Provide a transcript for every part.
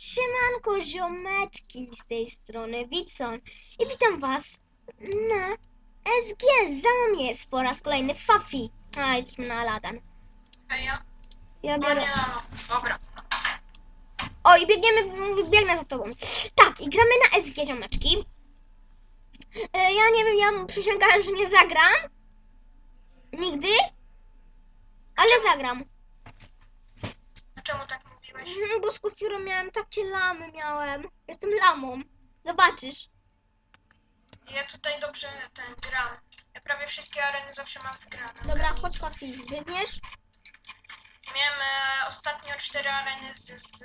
Siemanko ziomeczki z tej strony Witson i witam was na SG. Za jest po raz kolejny Fafi. A, jesteśmy na Aladan. Ej, ja? Ja No biorę... nie, dobra. O, i biegniemy, biegnę za tobą. Tak, i gramy na SG, ziomeczki. E, ja nie wiem, ja przysięgałem, że nie zagram. Nigdy. Ale zagram. A czemu tak mówiłeś? Mhm, Bo z kufiurą miałem takie lamy, miałem. Jestem lamą. Zobaczysz. Ja tutaj dobrze ten gram. Ja prawie wszystkie areny zawsze mam wygrane. Dobra, chodź Fafi, biegniesz? Miałem e, ostatnio cztery areny z, z,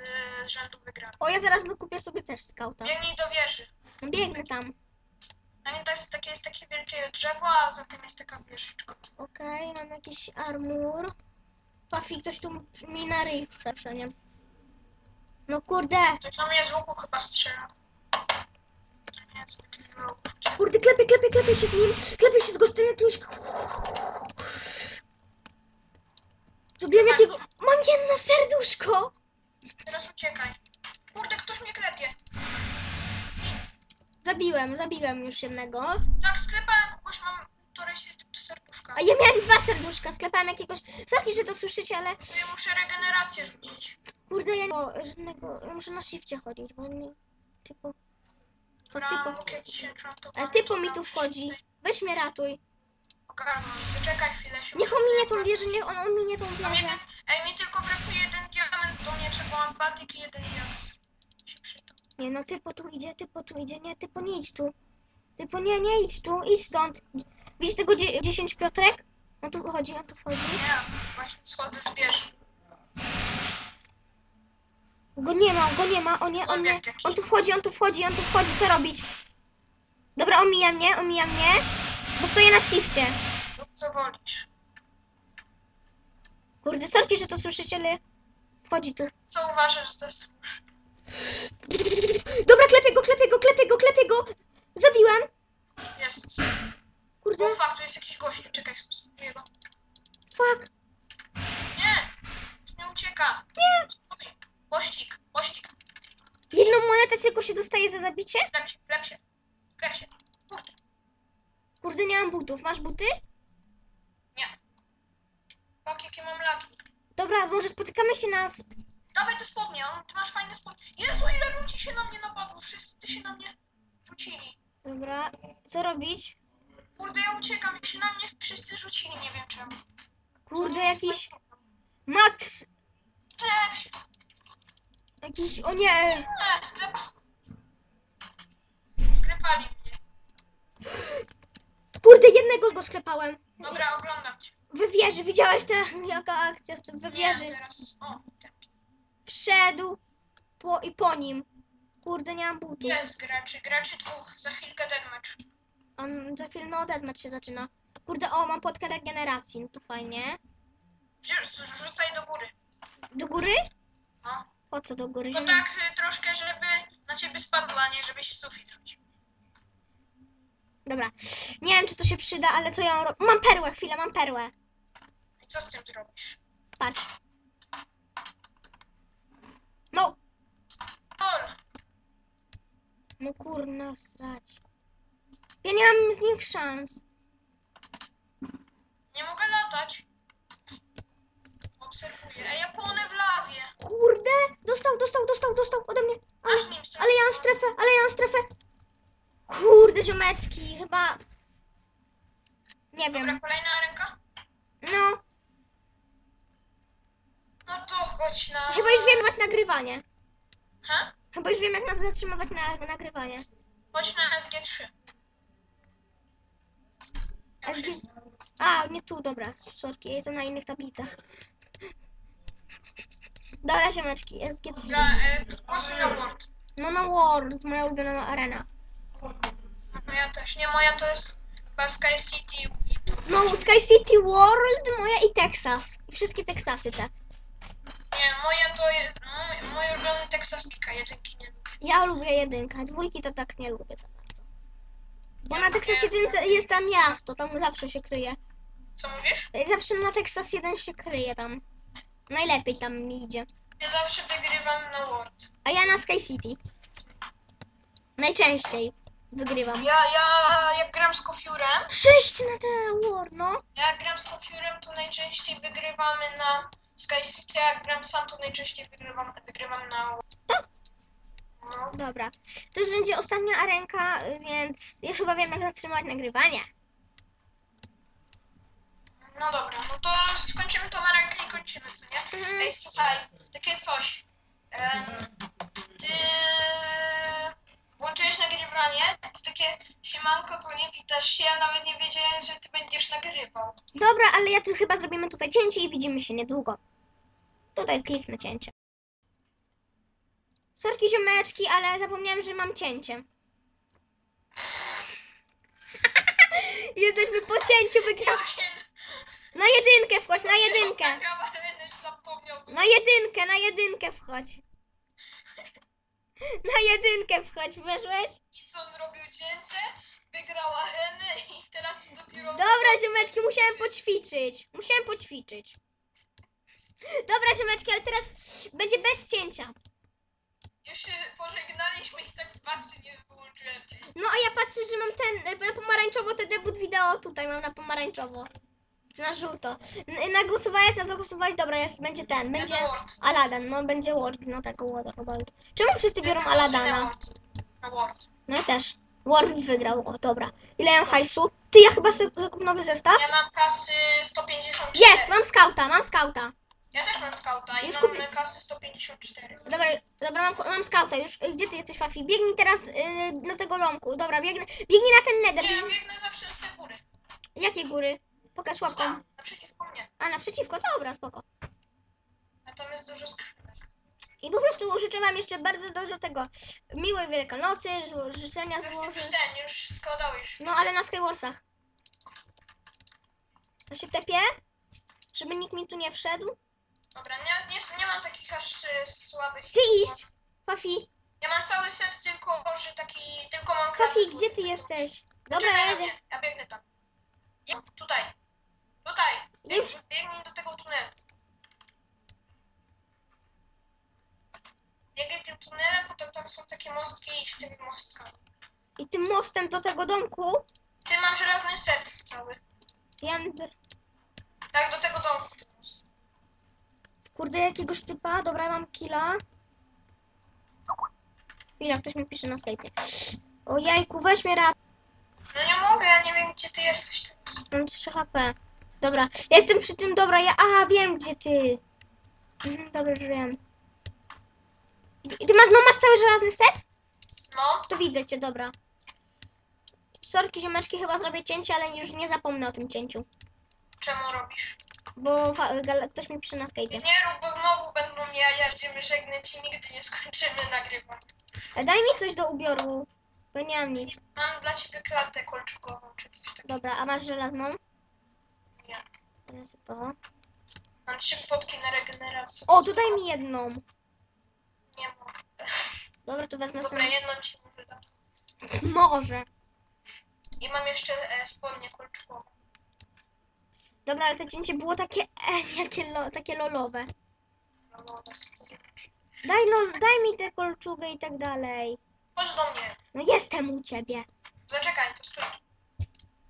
rzędu wygrane. O, ja zaraz wykupię sobie też skauta. Biegnij do wieży. Biegnę tam. Na nim to jest takie, jest takie wielkie drzewo, a za tym jest taka wieżyczka. Okej, mam jakiś armor. Fafi, ktoś tu mi na ryj? No kurde. Mnie z łuku chyba strzela. Kurde, klepie, klepie, klepie się z nim. Klepie się z gościem jakimś. Zrobiłem jakiego... Mam jedno serduszko. Teraz uciekaj. Kurde, ktoś mnie klepie. Zabiłem, zabiłem już jednego. Tak, sklepałem kogoś, mam półtorej ser- serduszka. A ja miałem dwa serduszka, sklepałem jakiegoś... Sorki, że to słyszycie, ale... Ja muszę regenerację rzucić. Kurde, ja nie... żadnego... Ja muszę na shifcie chodzić, bo nie... Typu... O, Dobra, typu... A typu mi tu wchodzi. Weź mnie ratuj. Ogarnąć. Zaczekaj chwilę. Się Niech on minie tą wieżę, niech on ominie tą wieżę. jeden... Ej, mi tylko brakuje jeden diament do miecza, bo mam batyk i jeden jaks. Nie no, typo tu idzie, typo tu idzie, nie, typo nie idź tu. Typo nie, nie idź tu, idź stąd. Widzisz tego dzie- 10 Piotrek? On tu wchodzi, on tu wchodzi. Nie, właśnie schodzę z wieży. Go nie ma, go nie ma, on nie, on nie. On tu wchodzi, on tu wchodzi, on tu wchodzi, co robić? Dobra, omija mnie, omija mnie, bo stoję na shifcie. Rób co wolisz. Kurde, sorki, że to słyszycie, ale wchodzi tu. Co uważasz, że to jest? Dobra, klepię go, klepię go, klepię go, klepię go! Zabiłem! Jest. Kurde, O fuck, tu jest jakiś gościu, czekaj, spróbuję go. fuck. Nie! Już nie ucieka. Nie! Stój. Pościg, pościg. Jedną monetę tylko się dostaje za zabicie? Klep się, klep się. Klep się. Kurde. Kurde, nie mam butów. Masz buty? Fuck, jakie mam lagi. Dobra, może spotykamy się na... sp- Dawaj te spodnie, on, ty masz fajne spodnie. Jezu, ile ludzi się na mnie napadło. Wszyscy się na mnie rzucili. Dobra, co robić? Kurde, ja uciekam, się na mnie wszyscy rzucili, nie wiem czemu. Kurde, jakiś... Max! Sklep się. Jakiś... O nie! Nie, sklep. Sklepali mnie. Kurde, jednego go sklepałem. Dobra, oglądam cię. We wieży, widziałeś tę, jaka akcja z tym we Nie, wieży? teraz. O. Wszedł po, i po nim. Kurde, nie mam butów. Jest graczy, graczy dwóch. Za chwilkę deadmatch. On za chwilę, no, deathmatch się zaczyna. Kurde, o, mam podkę regeneracji, no to fajnie. Rzu- Rzucaj do góry. Do góry? No. Po co do góry? To Ziemi? tak y, troszkę, żeby na ciebie spadła, a nie żebyś w sufit rzucił. Dobra. Nie wiem, czy to się przyda, ale co ja mam ro- Mam perłę, chwilę, mam perłę. I co z tym zrobisz? Patrz. No, Ol, no kurna srać. Ja nie mam z nich szans. nie mogę latać. Obserwuję. Ej, ja płonę w lawie. Kurde! Dostał, dostał, dostał, dostał ode mnie. Ale, Aż nim ale ja mam strefę, ale ja mam strefę. Kurde, ziomeczki, chyba... Nie Dobra, wiem. kolejna ręka? No, No to chodź na... chyba już wiem jak nagrywanie. Ha? Chyba już wiem jak nas zatrzymywać na nagrywanie. Chodź na SG3. Jestem. A, nie tu, dobra, sorki, ja jestem na innych tablicach. Dobra, ziomeczki, SG3. Dobra, e, głosuj na Word. No na World, moja ulubiona arena. Moja też. Nie, moja to jest chyba Sky City to. No, Sky City World, moja i Texas. I wszystkie Teksasy te. Nie, moja to jest... Mój, mój ulubiony Texas jedynki nie lubię. Ja lubię jedynkę, dwójki to tak nie lubię. Bo Ja na Texas lubię- 1 jest tam miasto, tam zawsze się kryje. Co mówisz? Zawsze na Texas 1 się kryje tam. Najlepiej tam mi idzie. Ja zawsze wygrywam na Word. A ja na Sky City. Najczęściej wygrywam. Ja, ja jak gram z Kofiurem, Sześć na te war, no. jak gram z Kofiurem, to najczęściej wygrywamy na Sky City, a jak gram sam, to najczęściej wygrywam, wygrywam na... No. Dobra. To już będzie ostatnia arenka, więc już chyba wiem jak zatrzymać nagrywanie. no dobra, no to skończymy tą rękę i kończymy, co nie? Mhm. Ej, słuchaj, takie coś. Em, ty włączyłeś nagrywanie, to takie siemanko, co nie witasz się, ja nawet nie wiedziałem, że ty będziesz nagrywał. Dobra, ale ja tu chyba zrobimy tutaj cięcie i widzimy się niedługo. Tutaj kliknę cięcie. Sorki ziomeczki, ale zapomniałem, że mam cięcie. Jesteśmy po cięciu, wygrałem. Na jedynkę wchodź, na jedynkę. Na jedynkę, na jedynkę wchodź. Na jedynkę wchodź, weszłeś? I co zrobił cięcie? Wygrał arenę i teraz dopiero... Dobra, ziomeczki, musiałem poćwiczyć. Musiałem poćwiczyć. Dobra, ziomeczki, ale teraz będzie bez cięcia. Już się pożegnaliśmy i tak patrzę, nie wyłączyłem cię. No a ja patrzę, że mam ten, y, na pomarańczowo, ten debut wideo tutaj mam na pomarańczowo. Na żółto. N- Nagłosowałeś, na zagłosowałeś, dobra, jest, będzie ten, będzie Word. Aladdin, no będzie Word, no tak, Word, Word. Czemu wszyscy biorą Ja proszę na Aladdana? Word. Na Word. No ja też. Word wygrał, o dobra. Ile ja mam hajsu? Ty, ja chyba sobie zakup nowy zestaw? Ja mam kasy 154. Jest, mam skauta, mam skauta. Ja też mam skauta i Już mam kupi- kasy 154. Dobra, dobra, mam, mam skauta już. Y, Gdzie ty jesteś, Fafi? Biegnij teraz y, do tego domku. Dobra, biegnę. Biegnij na ten nether. Nie, ja Biegnij- biegnę zawsze w te góry. Jakie góry? Pokaż łapką. Tam, naprzeciwko mnie. A, naprzeciwko, dobra, spoko. Jest dużo skrzynek. I po prostu życzę wam jeszcze bardzo dużo tego miłej Wielkanocy, zło- życzenia Już, ten, już składałeś. No, ale na Skywarsach. To się tepie? Żeby nikt mi tu nie wszedł? Dobra, nie, nie, nie mam takich aż y, słabych. Gdzie iść? Fafi, Ja mam cały set, tylko że taki, tylko mam Fafi, kratę gdzie ty jesteś? Dobra, Czekaj ja na jedę. mnie, ja biegnę tam. Ja, tutaj, tutaj. Już? Biegnij do tego tunelu. Biegnij tym tunelem, potem tam są takie mostki i idź tymi mostkami. I tym mostem do tego domku. Ty mam żelazny set cały. Ja mam... Tak, do tego domku. Kurde, jakiegoś typa. Dobra, mam killa. Chwila, ktoś mi pisze na Skype'ie. O jajku, weź mnie raz. No nie mogę, ja nie wiem gdzie ty jesteś. Mam 3 HP. Dobra, ja jestem przy tym, dobra, ja... Aha, wiem gdzie ty. Mhm, dobra, już wiem. Ty masz, no masz cały żelazny set? No, To widzę cię, dobra. Sorki, ziomeczki, chyba zrobię cięcie, ale już nie zapomnę o tym cięciu. czemu robisz? Bo ktoś mi pisze na Skype'ie. Nie rób, bo znowu będą jaja, będziemy żegnać i nigdy nie skończymy nagrywać. E, Daj mi coś do ubioru, bo nie mam nic. Mam dla ciebie klatę kolczugową czy coś takiego. Dobra, a masz żelazną? Nie. Teraz to. Mam trzy potki na regenerację. O, to daj mi jedną. Nie mogę. Dobra, to wezmę Dobra, sobie. jedną ci dam. Może. I mam jeszcze e, spodnie kolczugowe. Dobra, ale to cięcie było takie, e, jakie lo, takie lolowe. Daj, no, daj mi tę kolczugę i tak dalej. Chodź do mnie. No jestem u ciebie. Zaczekaj, to stój.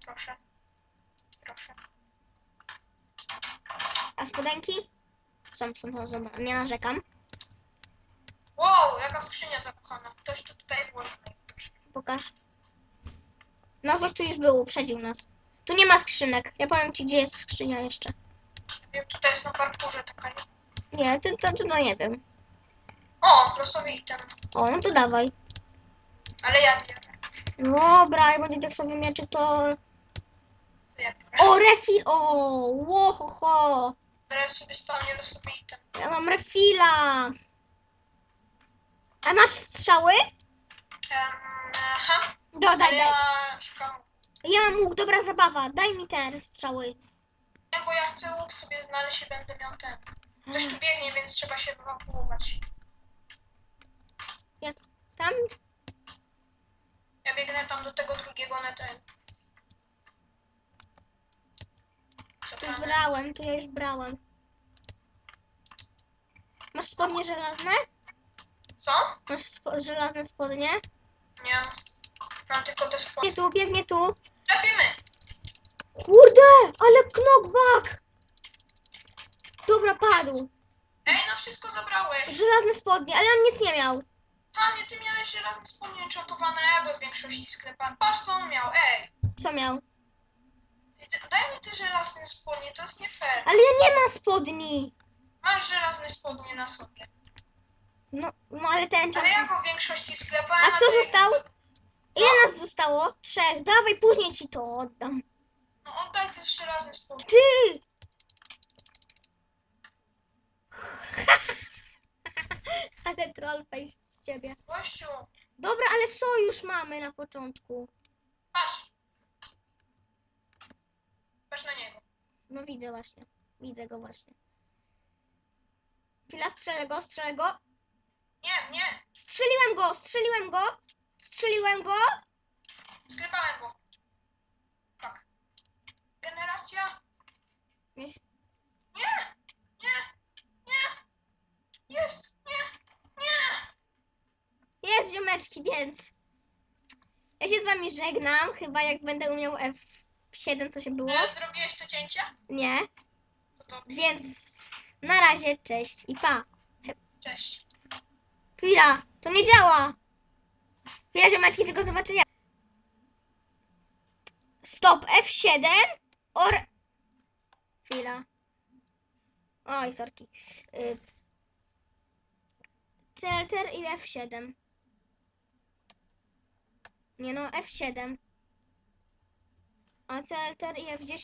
Proszę. Proszę. A spodenki? Są, są, są, są. Nie narzekam. Wow, jaka skrzynia zapchana. Ktoś to tutaj włożył. Pokaż. No, ktoś tu już był, uprzedził nas. Tu nie ma skrzynek. Ja powiem ci, gdzie jest skrzynia jeszcze. Wiem, tutaj jest na parkurze taka. Nie, ty, to, to, to nie wiem. O, losowy item. O, no to dawaj. Ale ja biorę. Dobra, jak będzie tekstowy mieczyk, to... To ja biorę. O, refil! O, łohoho! Teraz sobie spełnię losowy item. Ja mam refila! A masz strzały? Um, aha. Dodaj, Ale daj. ja szukam. Ja mam łuk, dobra zabawa. Daj mi te strzały. Nie, bo ja chcę łuk sobie znaleźć i będę miał ten. Ktoś tu biegnie, więc trzeba się ewakuować. Jak tam? Ja biegnę tam do tego drugiego netelu. Co Tu tam? brałem, tu ja już brałem. Masz spodnie żelazne? Co? Masz spo- żelazne spodnie? Nie. Mam tylko te spodnie. Nie tu, biegnie tu. Lepimy! Kurde, ale knockback! Dobra, padł. Ej, no wszystko zabrałeś. Żelazne spodnie, ale on nic nie miał. Hamie, ty miałeś żelazne spodnie enchantowanego w większości sklepach. Patrz co on miał, ej. Co miał? Daj mi te żelazne spodnie, to jest nie fair. Ale ja nie mam spodni. Masz żelazne spodnie na sobie. No, no ale ten Ale ja go w większości sklepach... A kto został? Ile nas zostało? Trzech. Dawaj, później ci to oddam. No oddaj te żelazne spodnie. Ty! ale trollface z ciebie. Gościu, Dobra, ale sojusz mamy na początku. patrz. Patrz na niego. No widzę właśnie. Widzę go właśnie. Chwila, strzelę go, strzelę go. Nie, nie. Strzeliłem go, strzeliłem go. Strzeliłem go. Sklepałem go. Tak. Generacja. Nie. Nie, nie, nie. Jest, nie, nie. Jest ziomeczki, więc. Ja się z wami żegnam. Chyba jak będę umiał F7 to się było. E, zrobiłeś to cięcie? Nie. To Więc na razie, cześć i pa. cześć. Chwila, to nie działa. Chwila, ziomeczki, tylko zobaczę jak. Stop, F7 or... Chwila. Oj, sorki. Y... Celter i F7. Nie no, F7. A Celter i F10.